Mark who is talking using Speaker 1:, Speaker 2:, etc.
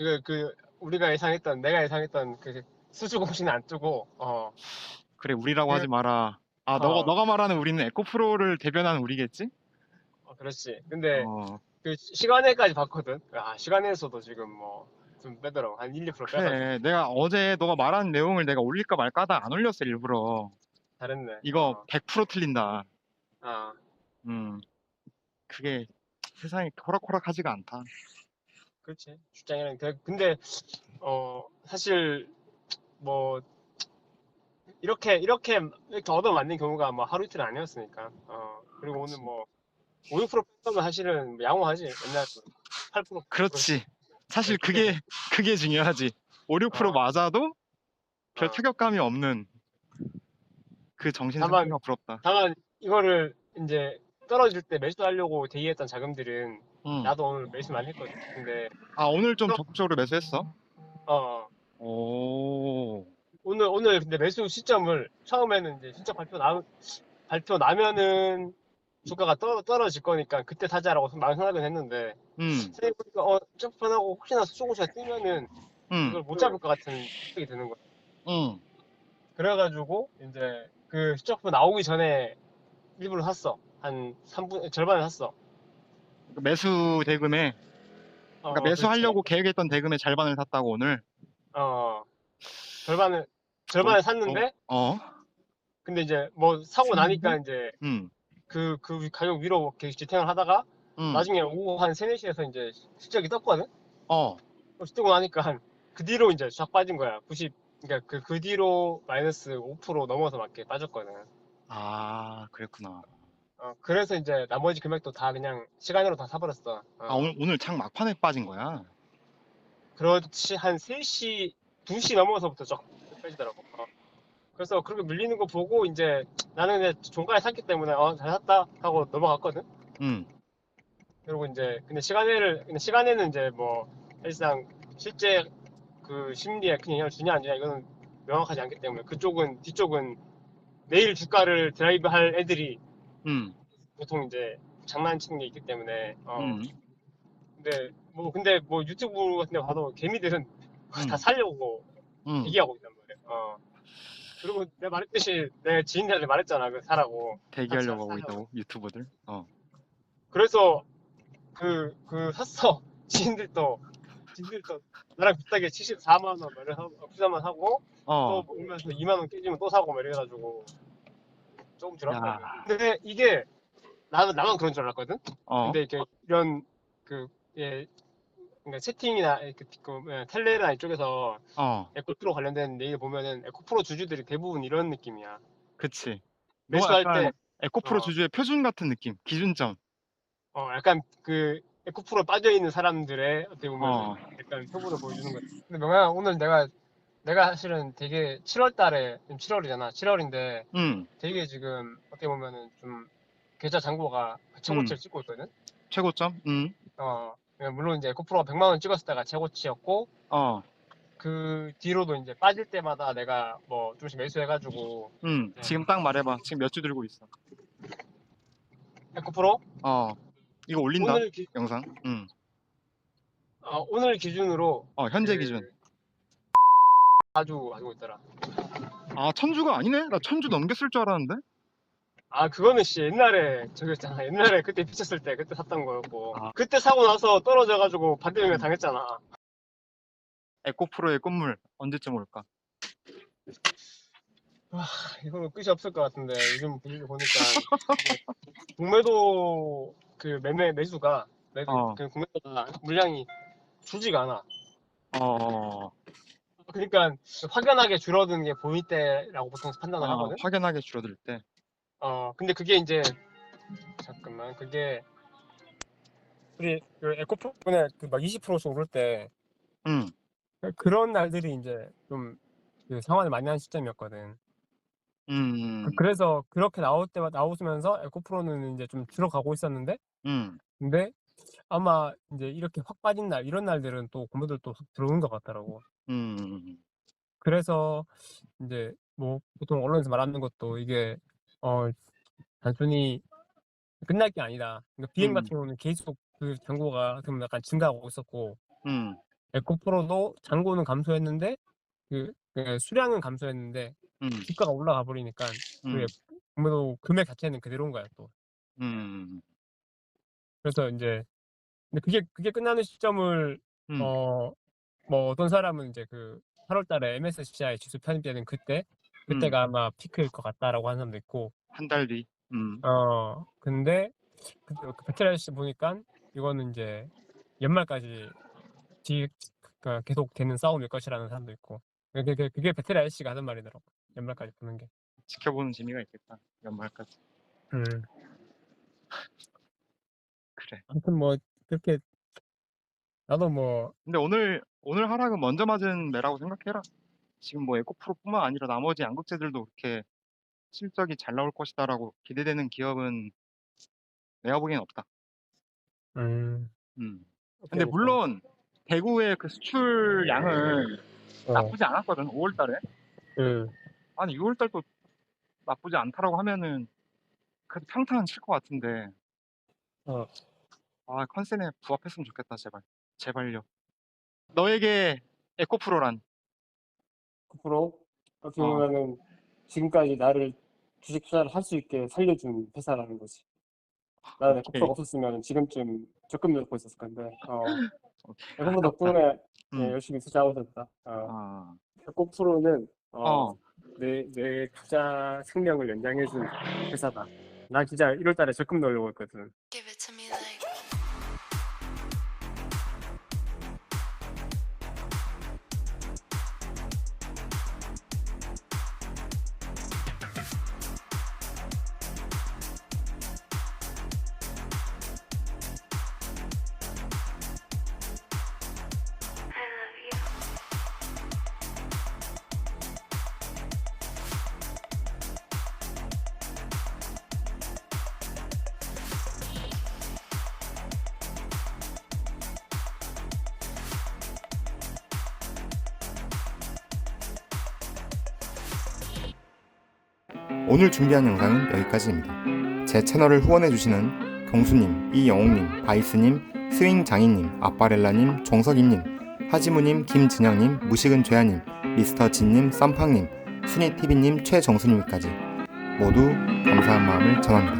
Speaker 1: 그, 그, 우리가 예상했던, 내가 예상했던 그 수주 공신은 안 뜨고, 어,
Speaker 2: 그래 우리라고
Speaker 1: 그-
Speaker 2: 하지 마라. 아 너가
Speaker 1: 어.
Speaker 2: 너가 말하는 우리는 에코프로를 대변하는 우리겠지?
Speaker 1: 어, 그렇지. 근데
Speaker 2: 어
Speaker 1: 그 시간에까지 봤거든. 아, 시간에서도 지금 뭐, 좀 빼더라고. 한 1, 2% 빼가지고.
Speaker 2: 그래 내가 어제 너가 말한 내용을 내가 올릴까 말까 하다 안 올렸어 일부러.
Speaker 1: 잘했네.
Speaker 2: 이거
Speaker 1: 어,
Speaker 2: 100% 틀린다.
Speaker 1: 아,
Speaker 2: 음 그게 세상이 호락호락하지가 않다.
Speaker 1: 그렇지. 출장이랑. 그- 근데, 어, 사실, 뭐, 이렇게, 이렇게, 이렇게 얻어맞는 경우가 뭐 하루 이틀 아니었으니까. 어, 그리고 오늘 뭐, 5, 6% 뺐다면 사실은 뭐 양호하지. 옛날 8%.
Speaker 2: 그렇지. 사실 그게 그게 중요하지. 5, 6%
Speaker 1: 어.
Speaker 2: 맞아도 별
Speaker 1: 어.
Speaker 2: 타격감이 없는 그 정신 상태가 부럽다.
Speaker 1: 다만, 이거를 이제 떨어질 때 매수하려고 대기했던 자금들은
Speaker 2: 응.
Speaker 1: 나도 오늘 매수 많이 했거든. 근데,
Speaker 2: 아 오늘 좀
Speaker 1: 또-
Speaker 2: 적극적으로 매수했어?
Speaker 1: 어,
Speaker 2: 오.
Speaker 1: 오늘, 오늘 근데 매수 시점을 처음에는 이제 실적 발표 나, 발표 나면은 주가가 떨어, 떨어질 거니까 그때 사자라고 마음 생각은 했는데,
Speaker 2: 음.
Speaker 1: 생각해 보니까 어, 점프하고 혹시나 수조고시가 뜨면은
Speaker 2: 음.
Speaker 1: 그걸 못 잡을 것 같은 생각이 드는 거야.
Speaker 2: 음.
Speaker 1: 그래가지고 이제 그 실적표 나오기 전에 일부러 샀어. 한 3분, 절반을 샀어.
Speaker 2: 그 매수 대금에
Speaker 1: 어,
Speaker 2: 그러니까 매수하려고 계획했던 대금에 절반을 샀다고 오늘.
Speaker 1: 어, 절반을, 절반을 샀는데,
Speaker 2: 어.
Speaker 1: 근데 이제 뭐 사고 나니까 이제
Speaker 2: 음.
Speaker 1: 그, 그 가격 위로 계속 지탱을 하다가
Speaker 2: 음.
Speaker 1: 나중에 오후 한 3, 4시에서 이제 실적이 떴거든?
Speaker 2: 어.
Speaker 1: 어, 뜨고 나니까 한그 뒤로 이제 쫙 빠진 거야. 90, 그러니까 그, 그 뒤로 마이너스 5% 넘어서 맞게 빠졌거든.
Speaker 2: 아, 그랬구나.
Speaker 1: 어, 그래서 이제 나머지 금액도 다 그냥 시간으로 다 사버렸어. 어,
Speaker 2: 아, 오늘 오늘 창 막판에 빠진 거야.
Speaker 1: 그렇지, 한 3시, 2시 넘어서부터 쫙 빼지더라고. 어. 그래서 그렇게 밀리는 거 보고 이제 나는 그냥 종가에 샀기 때문에 어, 잘 샀다 하고 넘어갔거든.
Speaker 2: 음.
Speaker 1: 그리고 이제 근데 시간에를 근데 시간에는 이제 뭐 사실상 실제 그 심리에 큰 영향을 주냐 안 주냐 이거는 명확하지 않기 때문에 그쪽은 뒤쪽은 내일 주가를 드라이브 할 애들이
Speaker 2: 음.
Speaker 1: 보통 이제 장난치는 게 있기 때문에 어
Speaker 2: 음.
Speaker 1: 근데 뭐 근데 뭐 유튜브 같은 데 봐도 개미들은
Speaker 2: 음.
Speaker 1: 다 살려고
Speaker 2: 음.
Speaker 1: 대기하고 있단 말이야 어 그리고 내가 말했듯이 내 지인들한테 말했잖아 그 사라고
Speaker 2: 대기하려고 하고. 있다고 유튜버들. 어.
Speaker 1: 그래서 그, 그 샀어. 지인들도, 지인들도 나랑 비슷하게 74만 원 말을 하고, 투자만 하고,
Speaker 2: 어.
Speaker 1: 또 오면서 2만 원 깨지면 또 사고 막 이래가지고, 조금 들었거든.
Speaker 2: 야.
Speaker 1: 근데 이게, 나는, 나만 그런 줄 알았거든?
Speaker 2: 어.
Speaker 1: 근데 이렇게 이런, 그, 예, 그러니까 채팅이나, 그, 그, 예, 텔레나 이쪽에서
Speaker 2: 어.
Speaker 1: 에코 프로 관련된 내일 보면은 에코 프로 주주들이 대부분 이런 느낌이야.
Speaker 2: 그치.
Speaker 1: 매수할
Speaker 2: 약간
Speaker 1: 때,
Speaker 2: 에코프로
Speaker 1: 어.
Speaker 2: 주주의 표준 같은 느낌. 기준점.
Speaker 1: 어, 약간 그 에코프로 빠져 있는 사람들의 어떻게 보면
Speaker 2: 어.
Speaker 1: 약간 표본을 보여주는 거지. 근데 명아 오늘 내가 내가 사실은 되게 7월 달에 지금 7월이잖아. 7월인데
Speaker 2: 음.
Speaker 1: 되게 지금 어떻게 보면은 좀 계좌 잔고가 최고치를
Speaker 2: 음.
Speaker 1: 찍고 있거든.
Speaker 2: 최고점. 음.
Speaker 1: 어, 물론 이제 에코프로가 100만 원 찍었을 때가 최고치였고
Speaker 2: 어.
Speaker 1: 그 뒤로도 이제 빠질 때마다 내가 뭐 조금씩 매수해가지고
Speaker 2: 음.
Speaker 1: 네.
Speaker 2: 지금 딱 말해봐. 지금 몇 주 들고 있어.
Speaker 1: 에코프로
Speaker 2: 어. 이거 올린다.
Speaker 1: 오늘 기,
Speaker 2: 영상. 음.
Speaker 1: 어, 오늘 기준으로
Speaker 2: 어, 현재
Speaker 1: 그
Speaker 2: 기준.
Speaker 1: 아주 가지고 있더라.
Speaker 2: 아, 천주가 아니네? 나 천주 넘겼을 줄 알았는데?
Speaker 1: 아 그거는 씨 옛날에 저기였잖아 옛날에 그때 비쳤을 때 그때 샀던 거였고
Speaker 2: 아.
Speaker 1: 그때 사고 나서 떨어져가지고 반대명에 당했잖아
Speaker 2: 에코프로의 꽃물 언제쯤 올까?
Speaker 1: 이거는 끝이 없을 것 같은데 요즘 분위기 보니까 공매도 그 매매 매수가 매수
Speaker 2: 어.
Speaker 1: 그 공매도가 물량이 줄지가 않아
Speaker 2: 어.
Speaker 1: 그러니까 확연하게 줄어드는 게 보일 때라고 보통 판단을
Speaker 2: 아,
Speaker 1: 하거든
Speaker 2: 확연하게 줄어들 때.
Speaker 1: 어 근데 그게 이제 잠깐만 그게 우리 그 에코프로에 그막 20%씩 오를 때
Speaker 2: 음.
Speaker 1: 그런 날들이 이제 좀그 상환을 많이 한 시점이었거든.
Speaker 2: 음.
Speaker 1: 그- 그래서 그렇게 나올 때마다 나오면서 에코프로는 이제 좀 들어가고 있었는데,
Speaker 2: 음.
Speaker 1: 근데 아마 이제 이렇게 확 빠진 날, 이런 날들은 또 공부들 또 확 들어오는 것 같더라고.
Speaker 2: 음.
Speaker 1: 그래서 이제 뭐 보통 언론에서 말하는 것도 이게 어 단순히 끝날 게 아니다. 그러니까 BM
Speaker 2: 음.
Speaker 1: 같은 경우는 계속 그 잔고가 보면 약간 증가하고 있었고,
Speaker 2: 음.
Speaker 1: 에코프로도 잔고는 감소했는데 그, 그 수량은 감소했는데
Speaker 2: 음,
Speaker 1: 주가가 올라가 버리니까
Speaker 2: 음,
Speaker 1: 아무래도 금액 자체는 그대로인 거야 또.
Speaker 2: 음,
Speaker 1: 그래서 이제 근데 그게 그게 끝나는 시점을
Speaker 2: 음,
Speaker 1: 어뭐 어떤 사람은 이제 그 8월달에 MSCI 지수 편입되는 그때 그때가 아마 피크일 것 같다라고 하는 사람도 있고
Speaker 2: 한달 뒤. 음,
Speaker 1: 어 근데 그, 그 베테랑 씨 보니까 이거는 이제 연말까지 지, 그, 계속 되는 싸움일 것이라는 사람도 있고 그게, 그게, 그게 베테랑 씨가 하는 말이더라고 연말까지 보는 게.
Speaker 2: 지켜보는 재미가 있겠다. 연말까지.
Speaker 1: 음.
Speaker 2: 그래.
Speaker 1: 아무튼 뭐 그렇게 나도 뭐
Speaker 2: 근데 오늘 오늘 하락은 먼저 맞은 매라고 생각해라. 지금 뭐 에코프로뿐만 아니라 나머지 양극재들도 그렇게 실적이 잘 나올 것이다라고 기대되는 기업은 내가 보기엔 없다.
Speaker 1: 음.
Speaker 2: 음. 근데 물론 대구의 그 수출 양은
Speaker 1: 어,
Speaker 2: 나쁘지 않았거든. 5월달에.
Speaker 1: 음.
Speaker 2: 아니 6월달도 나쁘지 않다라고 하면은 그래도 평탄은 칠것 같은데.
Speaker 1: 어.
Speaker 2: 아 컨센에 부합했으면 좋겠다 제발. 제발요. 너에게 에코프로란
Speaker 1: 9% 어떻게
Speaker 2: 어.
Speaker 1: 보면은 지금까지 나를 주식 투자를 할 수 있게 살려준 회사라는 거지. 나는
Speaker 2: 오케이.
Speaker 1: 에코프로 없었으면 지금쯤 적금 넣고 있었을 건데, 어,
Speaker 2: 오케이.
Speaker 1: 덕분에
Speaker 2: 음.
Speaker 1: 예, 열심히 투자하고 있었다. 어,
Speaker 2: 아,
Speaker 1: 에코프로는 어,
Speaker 2: 어.
Speaker 1: 내, 내 투자 생명을 연장해준 회사다. 나 진짜 1월 달에 적금 넣으려고 했거든.
Speaker 3: 오늘 준비한 영상은 여기까지입니다. 제 채널을 후원해주시는 경수님, 이영옥님, 바이스님, 스윙장인님, 아빠렐라님, 정석임님, 하지무님, 김진영님, 무식은 죄아님, 미스터 진님, 쌈팡님, 순이TV님, 최정수님까지 모두 감사한 마음을 전합니다.